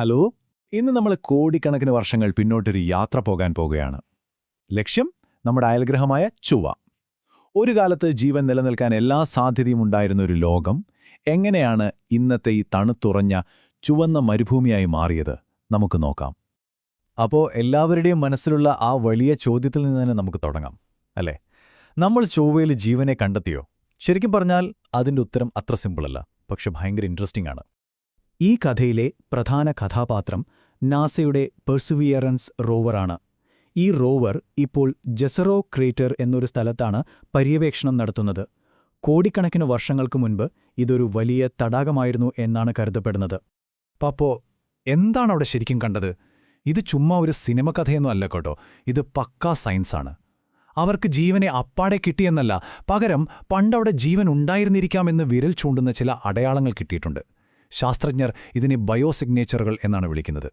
Hello. ഇന്ന് നമ്മൾ കോടിക്കണക്കിന് വർഷങ്ങൾ പിന്നോട്ടൊരു യാത്ര പോകാൻ പോകുകയാണ് ലക്ഷ്യം നമ്മുടെ അയൽഗ്രഹമായ ചുവ ഒരു കാലത്ത് ജീവൻ നിലനിൽക്കാൻ എല്ലാ സാധ്യതയും ഉണ്ടായിരുന്ന ഒരു ലോകം എങ്ങനെയാണ് ഇന്നത്തെ ഈ തണുത്തുറഞ്ഞ ചുവന്ന മരുഭൂമിയായി മാറിയത് നമുക്ക് നോക്കാം. അപ്പോൾ എല്ലാവരുടെയും മനസ്സിലുള്ള ആ വലിയ ചോദ്യത്തിൽ നിന്ന് തന്നെ നമുക്ക് തുടങ്ങാം അല്ലേ? നമ്മൾ ചൊവ്വയിൽ ജീവനെ കണ്ടെത്തിയോ? ശരിക്കും പറഞ്ഞാൽ അതിന്റെ ഉത്തരം അത്ര സിമ്പിളല്ല പക്ഷെ ഭയങ്കര ഇൻട്രസ്റ്റിംഗ് ആണ്. ഈ കഥയിലെ പ്രധാന കഥാപാത്രം നാസയുടെ പെർസുവിയറൻസ് റോവറാണ്. ഈ റോവർ ഇപ്പോൾ ജെസറോ ക്രേറ്റർ എന്നൊരു സ്ഥലത്താണ് പര്യവേക്ഷണം നടത്തുന്നത്. കോടിക്കണക്കിന് വർഷങ്ങൾക്ക് മുൻപ് ഇതൊരു വലിയ തടാകമായിരുന്നു എന്നാണ് കരുതപ്പെടുന്നത്. പപ്പോ എന്താണ് അവിടെ ശരിക്കും കണ്ടത്? ഇത് ചുമ്മാ ഒരു സിനിമ കഥയൊന്നും അല്ല കേട്ടോ. ഇത് പക്കാ സയൻസാണ് അവർക്ക് ജീവനെ അപ്പാടെ കിട്ടിയെന്നല്ല പകരം പണ്ടവിടെ ജീവൻ ഉണ്ടായിരുന്നിരിക്കാമെന്ന് വിരൽ ചൂണ്ടുന്ന ചില അടയാളങ്ങൾ കിട്ടിയിട്ടുണ്ട്. ശാസ്ത്രജ്ഞർ ഇതിനെ ബയോസിഗ്നേച്ചറുകൾ എന്നാണ് വിളിക്കുന്നത്.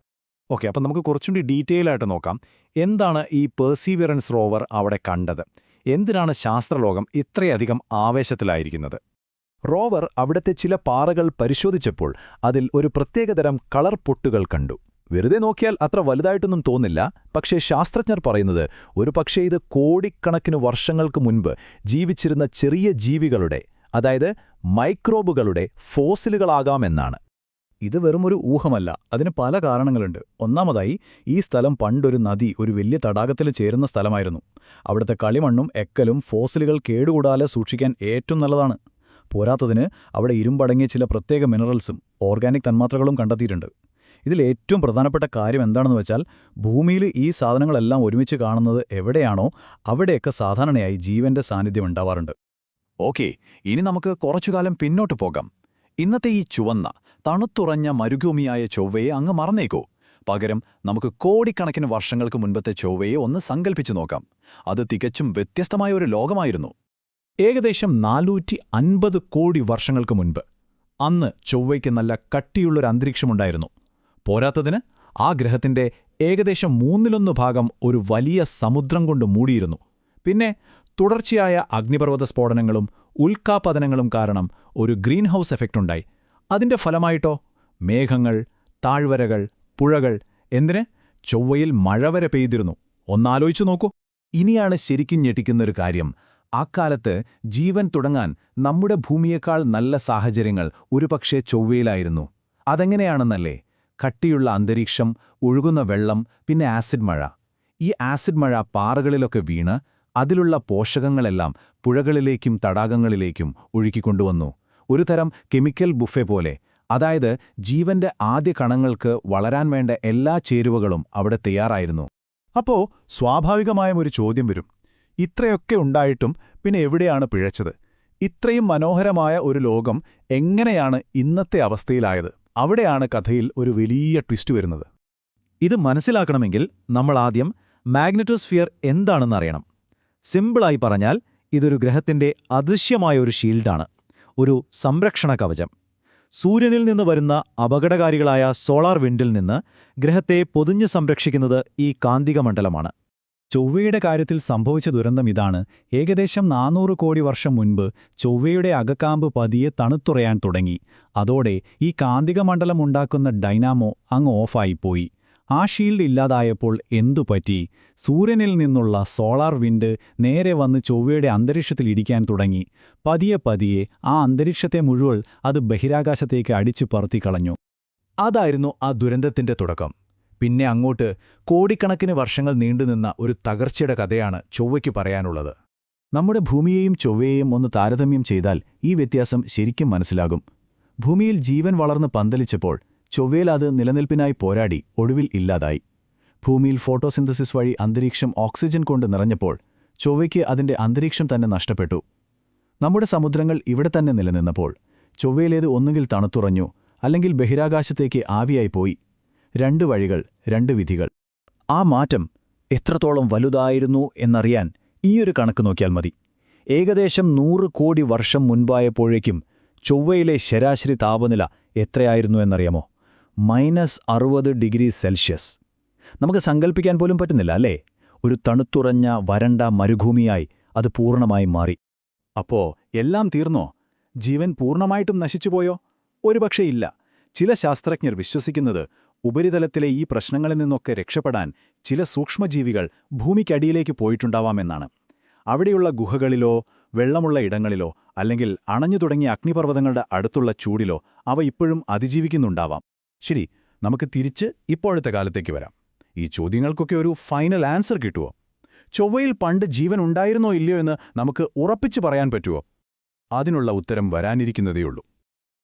ഓക്കെ അപ്പം നമുക്ക് കുറച്ചുകൂടി ഡീറ്റെയിൽ ആയിട്ട് നോക്കാം. എന്താണ് ഈ പേഴ്സീവിയറൻസ് റോവർ അവിടെ കണ്ടത്? എന്തിനാണ് ശാസ്ത്രലോകം ഇത്രയധികം ആവേശത്തിലായിരിക്കുന്നത്? റോവർ അവിടുത്തെ ചില പാറകൾ പരിശോധിച്ചപ്പോൾ അതിൽ ഒരു പ്രത്യേകതരം കളർ പൊട്ടുകൾ കണ്ടു. വെറുതെ നോക്കിയാൽ അത്ര വലുതായിട്ടൊന്നും തോന്നില്ല പക്ഷേ ശാസ്ത്രജ്ഞർ പറയുന്നത് ഒരു പക്ഷേ ഇത് കോടിക്കണക്കിന് വർഷങ്ങൾക്ക് മുൻപ് ജീവിച്ചിരുന്ന ചെറിയ ജീവികളുടെ അതായത് മൈക്രോബുകളുടെ ഫോസിലുകളാകാമെന്നാണ്. ഇത് വെറുമൊരു ഊഹമല്ല. അതിന് പല കാരണങ്ങളുണ്ട്. ഒന്നാമതായി ഈ സ്ഥലം പണ്ടൊരു നദി ഒരു വലിയ തടാകത്തിൽ ചേരുന്ന സ്ഥലമായിരുന്നു. അവിടുത്തെ കളിമണ്ണും എക്കലും ഫോസിലുകൾ കേടുകൂടാതെ സൂക്ഷിക്കാൻ ഏറ്റവും നല്ലതാണ്. പോരാത്തതിന് അവിടെ ഇരുമ്പടങ്ങിയ ചില പ്രത്യേക മിനറൽസും ഓർഗാനിക് തന്മാത്രകളും കണ്ടെത്തിയിട്ടുണ്ട്. ഇതിലേറ്റവും പ്രധാനപ്പെട്ട കാര്യം എന്താണെന്ന് വെച്ചാൽ ഭൂമിയിൽ ഈ സാധനങ്ങളെല്ലാം ഒരുമിച്ച് കാണുന്നത് എവിടെയാണോ അവിടെയൊക്കെ സാധാരണയായി ജീവന്റെ സാന്നിധ്യം ഉണ്ടാവാറുണ്ട്. ഓക്കെ ഇനി നമുക്ക് കുറച്ചുകാലം പിന്നോട്ട് പോകാം. ഇന്നത്തെ ഈ ചുവന്ന തണുത്തുറഞ്ഞ മരുഭൂമിയായ ചൊവ്വയെ അങ്ങ് മറന്നേക്കോ. പകരം നമുക്ക് കോടിക്കണക്കിന് വർഷങ്ങൾക്ക് മുൻപത്തെ ചൊവ്വയെ ഒന്ന് സങ്കല്പിച്ചു നോക്കാം. അത് തികച്ചും വ്യത്യസ്തമായ ഒരു ലോകമായിരുന്നു. ഏകദേശം നാനൂറ്റി അൻപത് കോടി വർഷങ്ങൾക്ക് മുൻപ് അന്ന് ചൊവ്വയ്ക്ക് നല്ല കട്ടിയുള്ളൊരു അന്തരീക്ഷമുണ്ടായിരുന്നു. പോരാത്തതിന് ആ ഗ്രഹത്തിന്റെ ഏകദേശം മൂന്നിലൊന്ന് ഭാഗം ഒരു വലിയ സമുദ്രം കൊണ്ട് മൂടിയിരുന്നു. പിന്നെ തുടർച്ചയായ അഗ്നിപർവത സ്ഫോടനങ്ങളും ഉൽക്കാപതനങ്ങളും കാരണം ഒരു ഗ്രീൻ ഹൗസ് എഫക്റ്റ് ഉണ്ടായി അതിന്റെ ഫലമായിട്ടോ? മേഘങ്ങൾ താഴ്വരകൾ പുഴകൾ എന്തിന്? ചൊവ്വയിൽ മഴ വരെ പെയ്തിരുന്നു. ഒന്നാലോചിച്ചു നോക്കൂ. ഇനിയാണ് ശരിക്കും ഞെട്ടിക്കുന്നൊരു കാര്യം. അക്കാലത്ത് ജീവൻ തുടങ്ങാൻ നമ്മുടെ ഭൂമിയേക്കാൾ നല്ല സാഹചര്യങ്ങൾ ഒരുപക്ഷെ ചൊവ്വയിലായിരുന്നു. അതെങ്ങനെയാണെന്നല്ലേ? കട്ടിയുള്ള അന്തരീക്ഷം ഒഴുകുന്ന വെള്ളം പിന്നെ ആസിഡ് മഴ. ഈ ആസിഡ് മഴ പാറകളിലൊക്കെ വീണ് അതിലുള്ള പോഷകങ്ങളെല്ലാം പുഴകളിലേക്കും തടാകങ്ങളിലേക്കും ഒഴുക്കിക്കൊണ്ടുവന്നു. ഒരു തരം കെമിക്കൽ ബുഫെ പോലെ. അതായത് ജീവന്റെ ആദ്യ കണങ്ങൾക്ക് വളരാൻ വേണ്ട എല്ലാ ചേരുവകളും അവിടെ തയ്യാറായിരുന്നു. അപ്പോ സ്വാഭാവികമായും ഒരു ചോദ്യം വരും. ഇത്രയൊക്കെ ഉണ്ടായിട്ടും പിന്നെ എവിടെയാണ് പിഴച്ചത്? ഇത്രയും മനോഹരമായ ഒരു ലോകം എങ്ങനെയാണ് ഇന്നത്തെ അവസ്ഥയിലായത്? അവിടെയാണ് കഥയിൽ ഒരു വലിയ ട്വിസ്റ്റ് വരുന്നത്. ഇത് മനസ്സിലാക്കണമെങ്കിൽ നമ്മൾ ആദ്യം മാഗ്നറ്റോസ്ഫിയർ എന്താണെന്നറിയണം സിമ്പിളായി പറഞ്ഞാൽ ഇതൊരു ഗ്രഹത്തിന്റെ അദൃശ്യമായ ഒരു ഷീൽഡാണ് ഒരു സംരക്ഷണ കവചം. സൂര്യനിൽ നിന്ന് വരുന്ന അപകടകാരികളായ സോളാർ വിൻഡിൽ നിന്ന് ഗ്രഹത്തെ പൊതിഞ്ഞ് സംരക്ഷിക്കുന്നത് ഈ കാന്തിക മണ്ഡലമാണ്. ചൊവ്വയുടെ കാര്യത്തിൽ സംഭവിച്ച ദുരന്തം ഇതാണ്. ഏകദേശം നാനൂറ് കോടി വർഷം മുൻപ് ചൊവ്വയുടെ അകക്കാമ്പ് പതിയെ തണുത്തുറയാൻ തുടങ്ങി. അതോടെ ഈ കാന്തിക മണ്ഡലം ഉണ്ടാക്കുന്ന ഡൈനാമോ അങ്ങ് ഓഫായിപ്പോയി ആ ഷീൽഡ് ഇല്ലാതായപ്പോൾ എന്തുപറ്റി സൂര്യനിൽ നിന്നുള്ള സോളാർ വിൻഡ് നേരെ വന്ന് ചൊവ്വയുടെ അന്തരീക്ഷത്തിൽ ഇടിക്കാൻ തുടങ്ങി. പതിയെ പതിയെ ആ അന്തരീക്ഷത്തെ മുഴുവൻ അത് ബഹിരാകാശത്തേക്ക് അടിച്ചു പറത്തിക്കളഞ്ഞു അതായിരുന്നു ആ ദുരന്തത്തിന്റെ തുടക്കം. പിന്നെ അങ്ങോട്ട് കോടിക്കണക്കിന് വർഷങ്ങൾ നീണ്ടുനിന്ന ഒരു തകർച്ചയുടെ കഥയാണ് ചൊവ്വയ്ക്ക് പറയാനുള്ളത്. നമ്മുടെ ഭൂമിയെയും ചൊവ്വയെയും ഒന്ന് താരതമ്യം ചെയ്താൽ ഈ വ്യത്യാസം ശരിക്കും മനസ്സിലാകും. ഭൂമിയിൽ ജീവൻ വളർന്ന് പന്തലിച്ചപ്പോൾ ചൊവ്വയിൽ അത് നിലനിൽപ്പിനായി പോരാടി ഒടുവിൽ ഇല്ലാതായി. ഭൂമിയിൽ ഫോട്ടോസിന്തസിസ് വഴി അന്തരീക്ഷം ഓക്സിജൻ കൊണ്ട് നിറഞ്ഞപ്പോൾ ചൊവ്വയ്ക്ക് അതിന്റെ അന്തരീക്ഷം തന്നെ നഷ്ടപ്പെട്ടു. നമ്മുടെ സമുദ്രങ്ങൾ ഇവിടെ തന്നെ നിലനിന്നപ്പോൾ ചൊവ്വയിലേത് ഒന്നുകിൽ തണുത്തുറഞ്ഞു അല്ലെങ്കിൽ ബഹിരാകാശത്തേക്ക് ആവിയായി പോയി. രണ്ട് വഴികൾ രണ്ട് വിധികൾ. ആ മാറ്റം എത്രത്തോളം വലുതായിരുന്നു എന്നറിയാൻ ഈയൊരു കണക്ക് നോക്കിയാൽ മതി. ഏകദേശം നൂറ് കോടി വർഷം മുൻപായപ്പോഴേക്കും ചൊവ്വയിലെ ശരാശരി താപനില എത്രയായിരുന്നു എന്നറിയാമോ? മൈനസ് അറുപത് ഡിഗ്രി സെൽഷ്യസ്. നമുക്ക് സങ്കല്പിക്കാൻ പോലും പറ്റുന്നില്ല അല്ലേ? ഒരു തണുത്തുറഞ്ഞ വരണ്ട മരുഭൂമിയായി അത് പൂർണമായും മാറി. അപ്പോ എല്ലാം തീർന്നോ? ജീവൻ പൂർണമായിട്ടും നശിച്ചുപോയോ ഒരുപക്ഷേ ഇല്ല. ചില ശാസ്ത്രജ്ഞർ വിശ്വസിക്കുന്നത് ഉപരിതലത്തിലെ ഈ പ്രശ്നങ്ങളിൽ നിന്നൊക്കെ രക്ഷപ്പെടാൻ ചില സൂക്ഷ്മജീവികൾ ഭൂമിക്കടിയിലേക്ക് പോയിട്ടുണ്ടാവാമെന്നാണ്. അവിടെയുള്ള ഗുഹകളിലോ വെള്ളമുള്ള ഇടങ്ങളിലോ അല്ലെങ്കിൽ അണഞ്ഞു തുടങ്ങിയ അഗ്നിപർവതങ്ങളുടെ അടുത്തുള്ള ചൂടിലോ അവ ഇപ്പോഴും അതിജീവിക്കുന്നുണ്ടാവാം. ശരി നമുക്ക് തിരിച്ച് ഇപ്പോഴത്തെ കാലത്തേക്ക് വരാം. ഈ ചോദ്യങ്ങൾക്കൊക്കെ ഒരു ഫൈനൽ ആൻസർ കിട്ടുമോ ചൊവ്വയിൽ പണ്ട് ജീവൻ ഉണ്ടായിരുന്നോ ഇല്ലയോ എന്ന് നമുക്ക് ഉറപ്പിച്ചു പറയാൻ പറ്റുമോ അതിനുള്ള ഉത്തരം വരാനിരിക്കുന്നതേയുള്ളൂ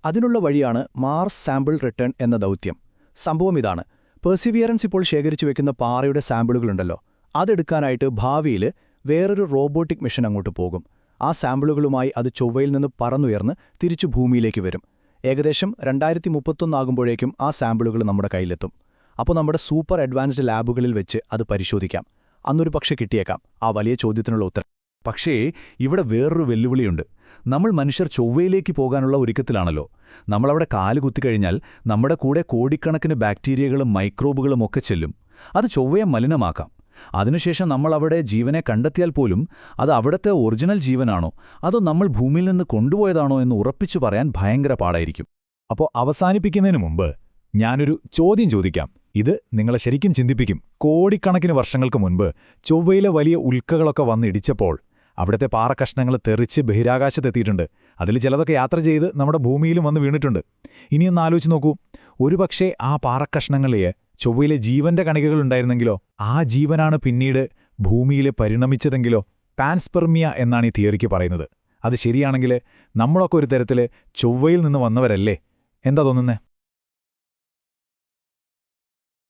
അതിനുള്ള വഴിയാണ് മാർസ് സാമ്പിൾ റിട്ടേൺ എന്ന ദൗത്യം. സംഭവം ഇതാണ്. പെർസിവിയറൻസ് ഇപ്പോൾ ശേഖരിച്ചു വെക്കുന്ന പാറയുടെ സാമ്പിളുകളുണ്ടല്ലോ. അതെടുക്കാനായിട്ട് ഭാവിയിൽ വേറൊരു റോബോട്ടിക് മിഷൻ അങ്ങോട്ട് പോകും. ആ സാമ്പിളുകളുമായി അത് ചൊവ്വയിൽ നിന്ന് പറന്നുയർന്ന് തിരിച്ചു ഭൂമിയിലേക്ക് വരും. ഏകദേശം രണ്ടായിരത്തി മുപ്പത്തൊന്നാകുമ്പോഴേക്കും ആ സാമ്പിളുകൾ നമ്മുടെ കയ്യിലെത്തും. അപ്പോൾ നമ്മുടെ സൂപ്പർ അഡ്വാൻസ്ഡ് ലാബുകളിൽ വെച്ച് അത് പരിശോധിക്കാം. അന്നൊരു പക്ഷെ കിട്ടിയേക്കാം. ആ വലിയ ചോദ്യത്തിനുള്ള ഉത്തരം. പക്ഷേ ഇവിടെ വേറൊരു വെല്ലുവിളിയുണ്ട്. നമ്മൾ മനുഷ്യർ ചൊവ്വയിലേക്ക് പോകാനുള്ള ഒരുക്കത്തിലാണല്ലോ. നമ്മളവിടെ കാൽ കുത്തിക്കഴിഞ്ഞാൽ നമ്മുടെ കൂടെ കോടിക്കണക്കിന് ബാക്ടീരിയകളും മൈക്രോബുകളും ഒക്കെ ചെല്ലും. അത് ചൊവ്വയെ മലിനമാക്കാം. അതിനുശേഷം നമ്മൾ അവിടെ ജീവനെ കണ്ടെത്തിയാൽ പോലും അത് അവിടുത്തെ ഒറിജിനൽ ജീവനാണോ? അതോ നമ്മൾ ഭൂമിയിൽ നിന്ന് കൊണ്ടുപോയതാണോ എന്ന് ഉറപ്പിച്ചു പറയാൻ ഭയങ്കര പാടായിരിക്കും. അപ്പോൾ അവസാനിപ്പിക്കുന്നതിന് മുമ്പ് ഞാനൊരു ചോദ്യം ചോദിക്കാം. ഇത് നിങ്ങളെ ശരിക്കും ചിന്തിപ്പിക്കും. കോടിക്കണക്കിന് വർഷങ്ങൾക്ക് മുൻപ് ചൊവ്വയിലെ വലിയ ഉൽക്കകളൊക്കെ വന്നിടിച്ചപ്പോൾ അവിടുത്തെ പാറക്കഷ്ണങ്ങൾ തെറിച്ച് ബഹിരാകാശത്തെത്തിയിട്ടുണ്ട്. അതിൽ ചിലതൊക്കെ യാത്ര ചെയ്ത് നമ്മുടെ ഭൂമിയിലും വന്ന് വീണിട്ടുണ്ട്. ഇനിയൊന്ന് ആലോചിച്ച് നോക്കൂ. ഒരുപക്ഷേ ആ പാറക്കഷ്ണങ്ങളിലെ ചൊവ്വയിലെ ജീവന്റെ കണികകൾ ഉണ്ടായിരുന്നെങ്കിലോ ആ ജീവനാണ് പിന്നീട് ഭൂമിയിൽ പരിണമിച്ചതെങ്കിലോ പാൻസ്പെർമിയ എന്നാണ് ഈ തിയറിക്ക് പറയുന്നത്. അത് ശരിയാണെങ്കിൽ നമ്മളൊക്കെ ഒരു തരത്തിൽ ചൊവ്വയിൽ നിന്ന് വന്നവരല്ലേ? എന്താ തോന്നുന്നേ?